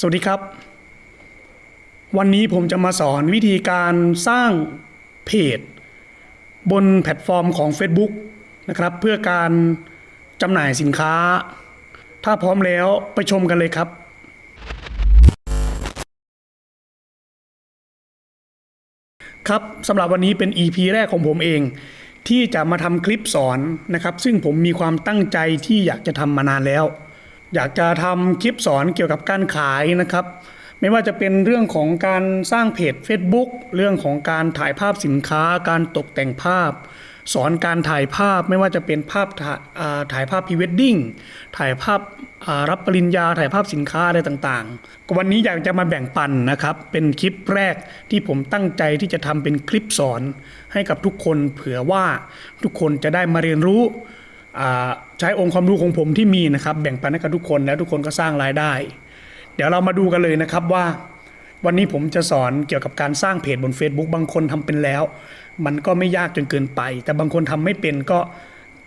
สวัสดีครับ วันนี้ผมจะมาสอนวิธีการสร้างเพจ บนแพลตฟอร์มของ Facebook นะครับ เพื่อการจำหน่ายสินค้า ถ้าพร้อมแล้วไปชมกันเลยครับ ครับสำหรับวันนี้เป็น EP แรกของผมเอง ที่จะมาทำคลิปสอนนะครับ ซึ่งผมมีความตั้งใจที่อยากจะทำมานานแล้ว อยากจะทำคลิปสอนเกี่ยวกับการขายนะครับ ไม่ว่าจะเป็นเรื่องของการสร้างเพจ Facebook เรื่องของการถ่ายภาพสินค้า การตกแต่งภาพ สอนการถ่ายภาพไม่ว่าจะเป็นภาพถ่าถายภาพพรีเวดดิ้งถ่ายภาพรับปริญญาถ่ายภาพสินค้าอะไรต่างๆ วันนี้อยากจะมาแบ่งปันนะครับ เป็นคลิปแรกที่ผมตั้งใจที่จะทำเป็นคลิปสอนให้กับทุกคนเผื่อว่าทุกคนจะได้มาเรียนรู้ ใช้องค์ความรู้ของผมที่มีนะครับแบ่งปันให้กับทุกคนแล้วทุกคนก็สร้างรายได้ เดี๋ยวเรามาดูกันเลยนะครับว่า วันนี้ผมจะสอนเกี่ยวกับการสร้างเพจบน Facebook บางคนทำเป็นแล้ว มันก็ไม่ยากจนเกินไป แต่บางคนทำไม่เป็นก็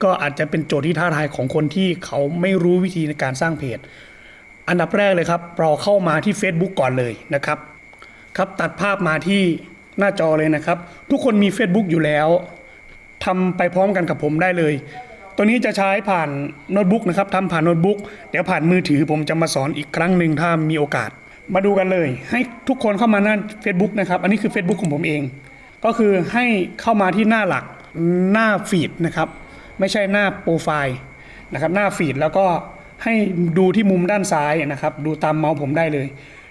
ก็อาจจะเป็นโจทย์ที่ท้าทายของคนที่เขาไม่รู้วิธีในการสร้างเพจ อันดับแรกเลยครับเราเข้ามาที่ Facebook ก่อนเลยนะครับครับตัดภาพมาที่หน้าจอเลยนะครับ ทุกคนมี Facebook อยู่แล้วทำไปพร้อมกันกับผมได้เลย ตัวนี้จะใช้ผ่านโน้ตบุ๊กนะครับทำผ่านโน้ตบุ๊กเดี๋ยวผ่านมือถือผมจะมาสอนอีกครั้งหนึ่งถ้ามีโอกาส มาดูกันเลย ให้ทุกคนเข้ามาหน้า Facebook นะครับ อันนี้คือ Facebook ของผมเอง ก็คือให้เข้ามาที่หน้าหลักหน้าฟีดนะครับไม่ใช่หน้าโปรไฟล์นะครับหน้าฟีดแล้วก็ให้ดูที่มุมด้านซ้ายนะครับ ดูตามเมาส์ผมได้เลย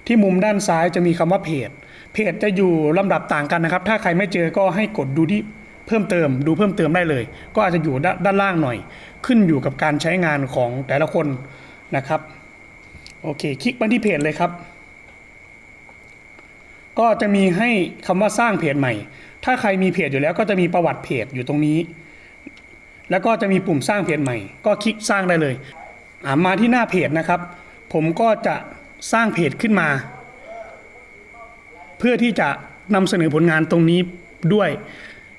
ที่มุมด้านซ้ายจะมีคำว่าเพจ เพจจะอยู่ลำดับต่างกันนะครับ ถ้าใครไม่เจอก็ให้กดดูที่ เพิ่มเติมดูเพิ่มเติมได้เลย ก็อาจจะอยู่ด้านล่างหน่อย ขึ้นอยู่กับการใช้งานของแต่ละคนนะครับโอเค คลิกมาที่เพจเลยครับ ก็จะมีให้คำว่าสร้างเพจใหม่ ถ้าใครมีเพจอยู่แล้วก็จะมีประวัติเพจอยู่ตรงนี้ แล้วก็จะมีปุ่มสร้างเพจใหม่ ก็คลิกสร้างได้เลยมาที่หน้าเพจนะครับ ผมก็จะสร้างเพจขึ้นมา เพื่อที่จะนำเสนอผลงานตรงนี้ด้วย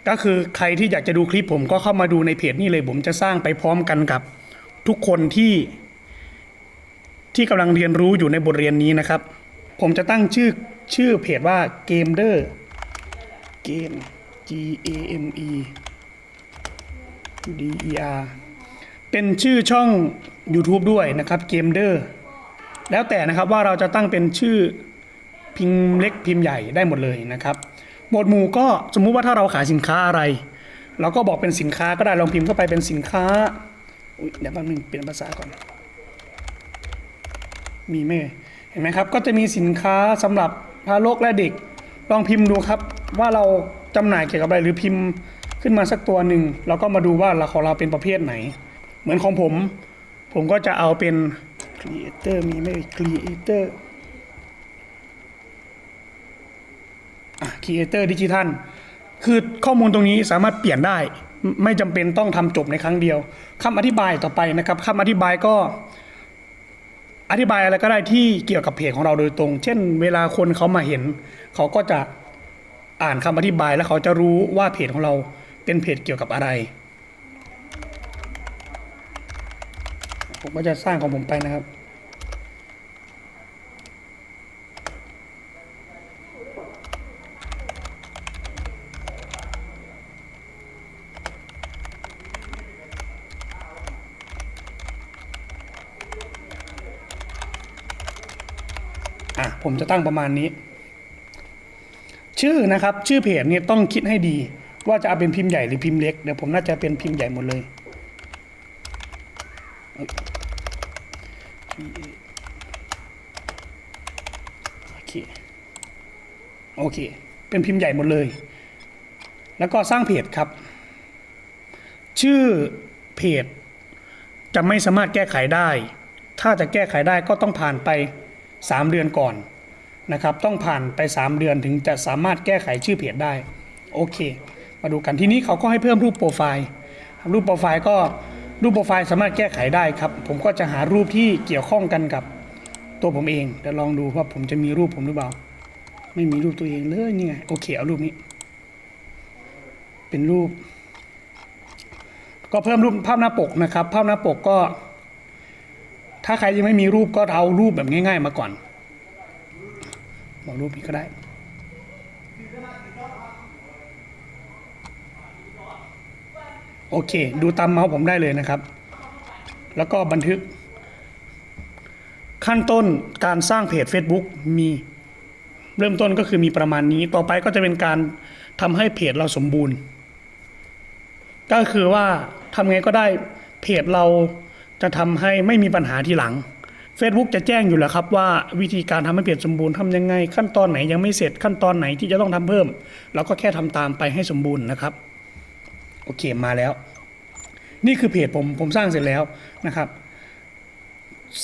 ก็คือใครที่อยากจะดูคลิปผมก็เข้ามาดูในเพจนี่เลย ผมจะสร้างไปพร้อมกันกับทุกคนที่ ที่กำลังเรียนรู้อยู่ในบทเรียนนี้นะครับ ผมจะตั้งชื่อชื่อเพจว่าเกมเดอร์เกม G A M E D E R เป็นชื่อช่อง YouTube ด้วยนะครับเกมเดอร์แล้วแต่นะครับว่าเราจะตั้งเป็นชื่อพิมพ์เล็กพิมพ์ใหญ่ได้หมดเลยนะครับ หมวดหมู่ก็สมมุติว่าถ้าเราขายสินค้าอะไร เราก็บอกเป็นสินค้าก็ได้ลองพิมพ์เข้าไปเป็นสินค้าอุ๊ยเดี๋ยวแป๊บนึงเปลี่ยนภาษาก่อน มีไหมเห็นไหมครับ ก็จะมีสินค้าสำหรับทารกและเด็ก ลองพิมพ์ดูครับ ว่าเราจำหน่ายเกี่ยวกับอะไรหรือพิมพ์ขึ้นมาสักตัวหนึ่งเราก็มาดูว่าเราของเราเป็นประเภทไหน เหมือนของผม ผมก็จะเอาเป็น creator มีไหม creator เอ่ย creator อะ creator digital คือข้อมูลตรงนี้สามารถเปลี่ยนได้ ไม่ไม่จำเป็นต้องทำจบในครั้งเดียวคำอธิบายต่อไปนะครับคำอธิบายก็ อธิบายอะไรก็ได้ที่เกี่ยวกับเพจของเราโดยตรง เช่น เวลาคนเขามาเห็น เขาก็จะอ่านคำอธิบายแล้วเขาจะรู้ว่าเพจของเราเป็นเพจเกี่ยวกับอะไร ผมก็จะสร้างของผมไปนะครับ ผมจะตั้งประมาณนี้ ชื่อนะครับ ชื่อเพจเนี่ยต้องคิดให้ดี ว่าจะเอาเป็นพิมพ์ใหญ่หรือพิมพ์เล็ก เดี๋ยวผมน่าจะเป็นพิมพ์ใหญ่หมดเลย โอเค โอเค เป็นพิมพ์ใหญ่หมดเลย แล้วก็สร้างเพจครับ ชื่อเพจจะไม่สามารถแก้ไขได้ ถ้าจะแก้ไขได้ก็ต้องผ่านไป 3 เดือนก่อน นะครับต้องผ่านไป 3 เดือนถึงจะสามารถแก้ไขชื่อเพจได้โอเค มาดูกันทีนี้เขาก็ให้เพิ่มรูปโปรไฟล์รูปโปรไฟล์ก็รูปโปรไฟล์สามารถแก้ไขได้ครับ ผมก็จะหารูปที่เกี่ยวข้องกันกับตัวผมเองเดี๋ยวลองดูว่าผมจะมีรูปผมหรือเปล่า ไม่มีรูปตัวเองเลยนี่ไงโอเคเอารูปนี้ เป็นรูป ก็เพิ่มรูปภาพหน้าปกนะครับ ภาพหน้าปกก็ ถ้าใครยังไม่มีรูปก็เอารูปแบบง่าย ๆ มาก่อน บอกรูปนี้ก็ได้ โอเค ดูตามเมาส์ผมได้เลยนะครับ แล้วก็บันทึก ขั้นต้นการสร้างเพจ Facebook มีเริ่มต้นก็คือมีประมาณนี้ ต่อไปก็จะเป็นการทำให้เพจเราสมบูรณ์ ก็คือว่าทำไงก็ได้เพจเราจะทำให้ไม่มีปัญหาทีหลัง Facebook จะแจ้งอยู่แล้วครับว่าวิธีการทำให้เพจสมบูรณ์ทำยังไง ขั้นตอนไหนยังไม่เสร็จขั้นตอนไหนที่จะต้องทำเพิ่มเราก็แค่ทำตามไปให้สมบูรณ์นะครับ โอเคมาแล้ว นี่คือเพจผมผมสร้างเสร็จแล้วนะครับ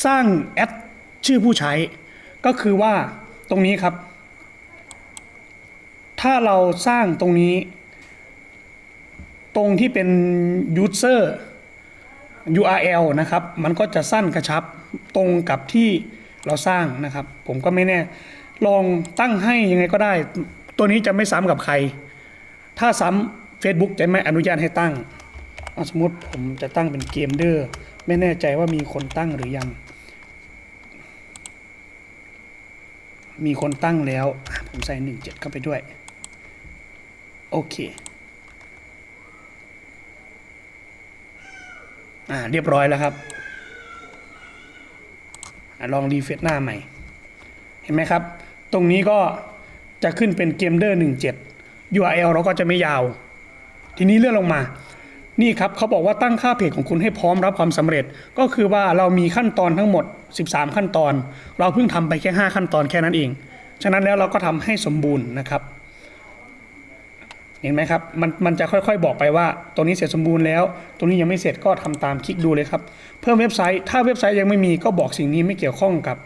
สร้างแอดชื่อผู้ใช้ ก็คือว่าตรงนี้ครับ ถ้าเราสร้างตรงนี้ ตรงที่เป็น user URL นะครับ มันก็จะสั้นกระชับ ตรงกับที่เราสร้างนะครับ ผมก็ไม่แน่ ลองตั้งให้ยังไงก็ได้ ตัวนี้จะไม่ซ้ำกับใคร ถ้าซ้ำ Facebook จะไม่อนุญาตให้ตั้ง สมมติผมจะตั้งเป็นเกมเดอร์ ไม่แน่ใจว่ามีคนตั้งหรือยัง มีคนตั้งแล้ว ผมใส่ 17 เข้าไปด้วย โอเคอ่าเรียบร้อยแล้วครับ ลองรีเฟซหน้าใหม่ เห็นไหมครับ ตรงนี้ก็จะขึ้นเป็นเกมเดอร์17 URL เราก็จะไม่ยาว ทีนี้เลื่อนลงมา นี่ครับเขาบอกว่าตั้งค่าเพจของคุณให้พร้อมรับความสำเร็จ ก็คือว่าเรามีขั้นตอนทั้งหมด 13 ขั้นตอน เราเพิ่งทำไปแค่ 5 ขั้นตอนแค่นั้นเอง ฉะนั้นแล้วเราก็ทำให้สมบูรณ์นะครับ เห็นไหมครับมันมันจะค่อยๆ บอกไปว่าตรงนี้เสร็จสมบูรณ์แล้วตรงนี้ยังไม่เสร็จก็ทำตามคลิกดูเลยครับ เพิ่มเว็บไซต์ ถ้าเว็บไซต์ยังไม่มีก็บอกสิ่งนี้ไม่เกี่ยวข้องกับ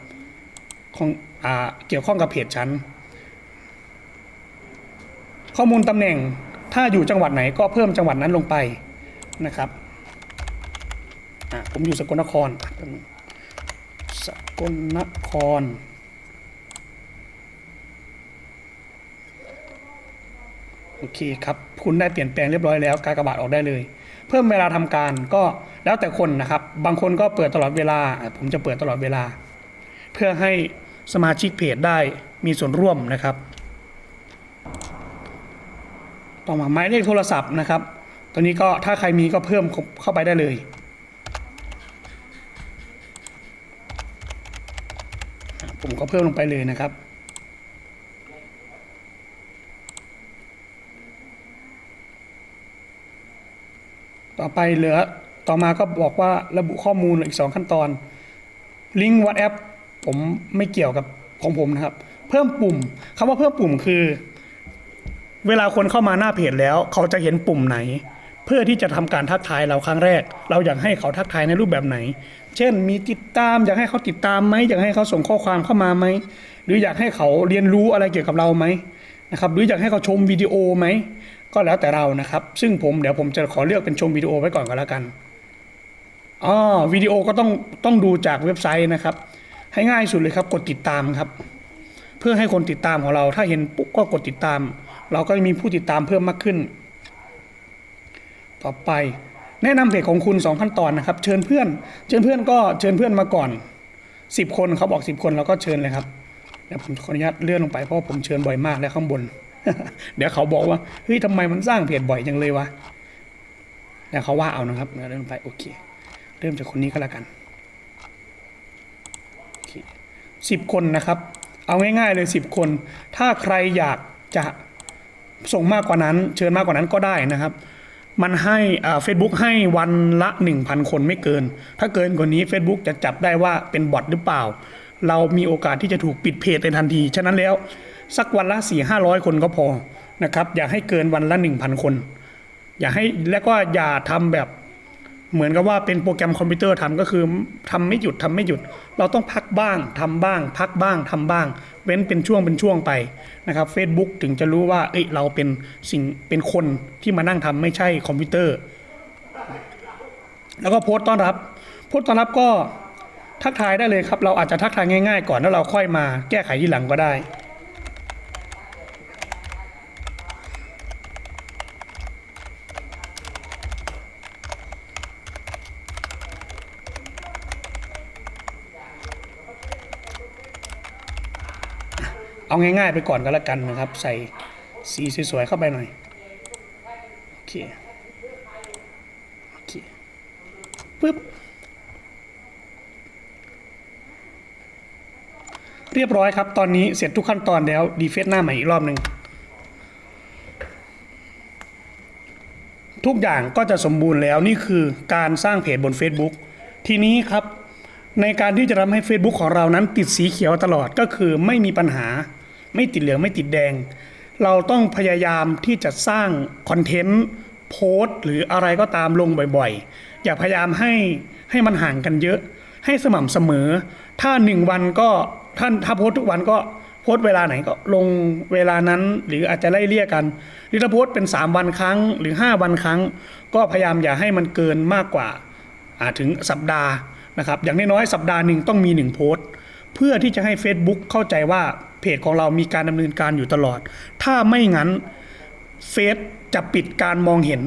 ของอ่าเกี่ยวข้องกับเพจฉันข้อมูลตำแหน่งถ้าอยู่จังหวัดไหนก็เพิ่มจังหวัดนั้นลงไปนะครับอะผมอยู่สกลนครสกลนคร โอเคครับ คุณได้เปลี่ยนแปลงเรียบร้อยแล้ว กากบาทออกได้เลย เพิ่มเวลาทำการก็แล้วแต่คนนะครับ บางคนก็เปิดตลอดเวลา ผมจะเปิดตลอดเวลา เพื่อให้สมาชิกเพจได้มีส่วนร่วมนะครับ ต่อมาหมายเลขโทรศัพท์นะครับ ตัวนี้ก็ถ้าใครมีก็เพิ่มเข้าไปได้เลยผมก็เพิ่มลงไปเลยนะครับ ต่อไปเหลือต่อมาก็บอกว่าระบุข้อมูลอีก 2 ขั้นตอน ลิงก์ WhatsApp ผมไม่เกี่ยวกับของผมนะครับ เพิ่มปุ่มคำว่าเพิ่มปุ่มคือ เวลาคนเข้ามาหน้าเพจแล้ว เขาจะเห็นปุ่มไหน เพื่อที่จะทำการทักทายเราครั้งแรก เราอยากให้เขาทักทายในรูปแบบไหน เช่น มีติดตามอยากให้เขาติดตามไหมอยากให้เขาส่งข้อความเข้ามาไหมหรืออยากให้เขาเรียนรู้อะไรเกี่ยวกับเราไหมนะครับหรืออยากให้เขาชมวิดีโอไหม ก็แล้วแต่เรานะครับ ซึ่งผมเดี๋ยวผมจะขอเลือกเป็นชมวิดีโอไว้ก่อนก็แล้วกันอ๋อวิดีโอก็ต้องต้องดูจากเว็บไซต์นะครับ ให้ง่ายสุดเลยครับ กดติดตามครับ เพื่อให้คนติดตามของเรา ถ้าเห็นปุ๊บก็กดติดตาม เราก็จะมีผู้ติดตามเพิ่มมากขึ้น ต่อไป แนะนำเพจของคุณ 2 ขั้นตอนนะครับ เชิญเพื่อน เชิญเพื่อนก็เชิญเพื่อนมาก่อน 10 คนเขาบอก 10 คนเราก็เชิญเลยครับเดี๋ยวผมขออนุญาตเลื่อนลงไปเพราะผมเชิญบ่อยมากแล้วข้างบน เดี๋ยวเขาบอกว่าเฮ้ยทำไมมันสร้างเพจบ่อยจังเลยวะเดี๋ยวเขาว่าเอานะครับเดี๋ยวเลื่อนลงไปโอเค เริ่มจากคนนี้ก็แล้วกันโอเคสิบคนนะครับ เอาง่ายๆเลยสิบคน ถ้าใครอยากจะส่งมากกว่านั้น เชิญมากกว่านั้นก็ได้นะครับ มันให้เฟซบุ๊กให้วันละ 1,000 คนไม่เกิน ถ้าเกินกว่านี้ Facebook จะจับได้ว่าเป็นบอทหรือเปล่า เรามีโอกาสที่จะถูกปิดเพจในทันที ฉะนั้นแล้ว สักวันละ4 5 0 0คนก็พอนะครับ อย่าให้เกินวันละ 1,000 คน อย่าให้และก็อย่าทำแบบเหมือนกับว่าเป็นโปรแกรมคอมพิวเตอร์ทำก็คือทำไม่หยุดทำไม่หยุด เราต้องพักบ้างทำบ้าง พักบ้างทำบ้าง เว้นเป็นช่วงเป็นช่วงไปนะครับ Facebook ถึงจะรู้ว่าเอ้ยเราเป็นสิ่งเป็นคนที่มานั่งทำไม่ใช่คอมพิวเตอร์ แล้วก็โพสต์ต้อนรับ โพสต์ต้อนรับก็ทักทายได้เลยครับ เราอาจจะทักทายง่ายๆ ก่อนแล้วเราค่อยมาแก้ไขทีหลังก็ได้ เอาง่ายๆไปก่อนก็แล้วกันนะครับ ใส่สีสวยๆเข้าไปหน่อย โอเค โอเคปึ๊บ เรียบร้อยครับ ตอนนี้เสร็จทุกขั้นตอนแล้ว ดีเฟซหน้าใหม่อีกรอบหนึ่งทุกอย่างก็จะสมบูรณ์แล้วนี่คือการสร้างเพจบน Facebook ทีนี้ครับในการที่จะทำให้ Facebook ของเรานั้นติดสีเขียวตลอดก็คือไม่มีปัญหา ไม่ติดเหลืองไม่ติดแดง เราต้องพยายามที่จะสร้างคอนเทนต์โพสต์หรืออะไรก็ตามลงบ่อยๆ อย่าพยายามให้ให้มันห่างกันเยอะ ให้สม่ำเสมอ ถ้าหนึ่งวันก็ท่านถ้าโพสต์ทุกวันก็โพสต์เวลาไหนก็ลงเวลานั้น หรืออาจจะไล่เลี่ยกัน หรือถ้าโพสต์เป็น 3 วันครั้ง หรือ 5 วันครั้ง ก็พยายามอย่าให้มันเกินมากกว่าอ่าถึงสัปดาห์นะครับอย่างน้อยๆสัปดาห์หนึ่งต้องมี 1 โพสต์ เพื่อที่จะให้ Facebook เข้าใจว่าเพจของเรามีการดำเนินการอยู่ตลอด ถ้าไม่งั้นเฟซจะปิดการมองเห็น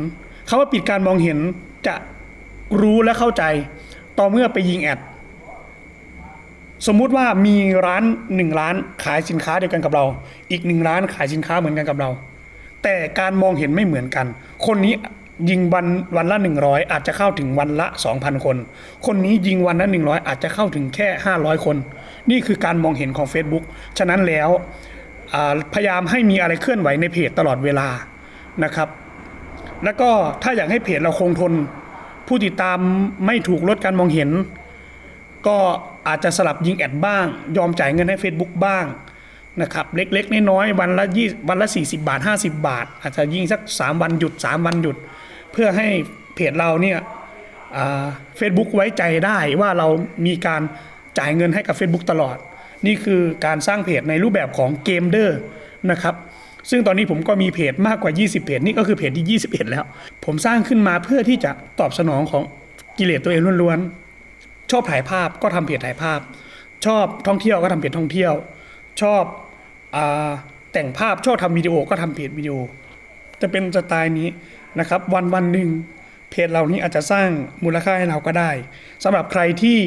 คาว่าปิดการมองเห็นจะรู้และเข้าใจ ต่อเมื่อไปยิงแอดสมมุติว่ามีร้านหนึ่งร้านขายสินค้าเดียวกันกับเรา อีกหนึ่งร้านขายสินค้าเหมือนกันกับเรา แต่การมองเห็นไม่เหมือนกัน คนนี้ ยิงวันวันละ 100 อาจจะเข้าถึงวันละ 2,000 คน คนนี้ยิงวันละ 100 อาจจะเข้าถึงแค่ 500 คน นี่คือการมองเห็นของ Facebook ฉะนั้นแล้วพยายามให้มีอะไรเคลื่อนไหวในเพจตลอดเวลานะครับ แล้วก็ถ้าอยากให้เพจเราคงทน ผู้ติดตามไม่ถูกลดการมองเห็น ก็อาจจะสลับยิงแอดบ้าง ยอมจ่ายเงินให้ Facebook บ้างนะครับเล็กๆน้อยๆวันละยี่วันละ 40 บาท 50 บาท อาจจะยิงสัก 3 วันหยุด 3 วันหยุด เพื่อให้เพจเราเนี่ยเฟซบุ๊กไว้ใจได้ว่าเรามีการจ่ายเงินให้กับ Facebook ตลอด นี่คือการสร้างเพจในรูปแบบของเกมเดอร์นะครับซึ่งตอนนี้ผมก็มีเพจมากกว่า 20 เพจนี่ก็คือเพจที่ 21 แล้ว ผมสร้างขึ้นมาเพื่อที่จะตอบสนองของกิเลสตัวเองล้วนๆ ชอบถ่ายภาพก็ทำเพจถ่ายภาพ ชอบท่องเที่ยวก็ทำเพจท่องเที่ยว ชอบอแต่งภาพชอบทำวิดีโอก็ทำเพจวิดีโอ จะเป็นสไตล์นี้ นะครับ วันวันหนึ่งเพจเรานี้อาจจะสร้างมูลค่าให้เราก็ได้สำหรับใครที่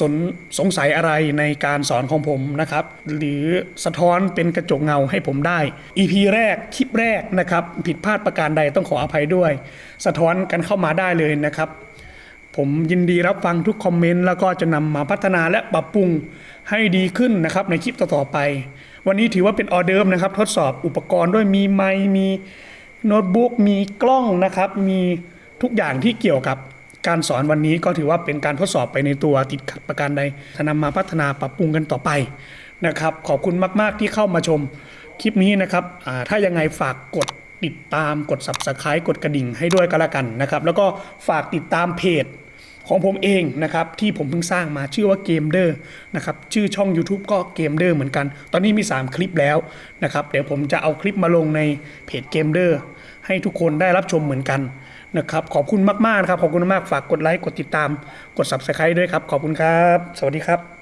สนสงสัยอะไรในการสอนของผมนะครับ หรือสะท้อนเป็นกระจกเงาให้ผมได้ EP แรกคลิปแรกนะครับ ผิดพลาดประการใดต้องขออภัยด้วย สะท้อนกันเข้ามาได้เลยนะครับ ผมยินดีรับฟังทุกคอมเมนต์แล้วก็จะนำมาพัฒนาและปรับปรุงให้ดีขึ้นนะครับในคลิปต่อๆไป วันนี้ถือว่าเป็นออเดิร์ฟนะครับ ทดสอบอุปกรณ์ด้วยมีไมมี โน้ตบุ๊กมีกล้องนะครับ มีทุกอย่างที่เกี่ยวกับการสอนวันนี้ก็ถือว่าเป็นการทดสอบไปในตัวติดขัดประการใดจะนำมาพัฒนาปรับปรุงกันต่อไปนะครับ ขอบคุณมาก ๆ ที่เข้ามาชมคลิปนี้นะครับถ้ายังไงฝากกดติดตามกด subscribe กดกระดิ่งให้ด้วยก็แล้วกันนะครับ แล้วก็ฝากติดตามเพจ ของผมเองนะครับที่ผมเพิ่งสร้างมาชื่อว่าเกมเดอร์นะครับชื่อช่อง YouTube ก็เกมเดอร์เหมือนกัน ตอนนี้มี 3 คลิปแล้วนะครับเดี๋ยวผมจะเอาคลิปมาลงในเพจเกมเดอร์ให้ทุกคนได้รับชมเหมือนกันนะครับขอบคุณมากๆนะครับขอบคุณมากฝากกดไลค์กดติดตามกด Subscribe ด้วยครับ ขอบคุณครับ สวัสดีครับ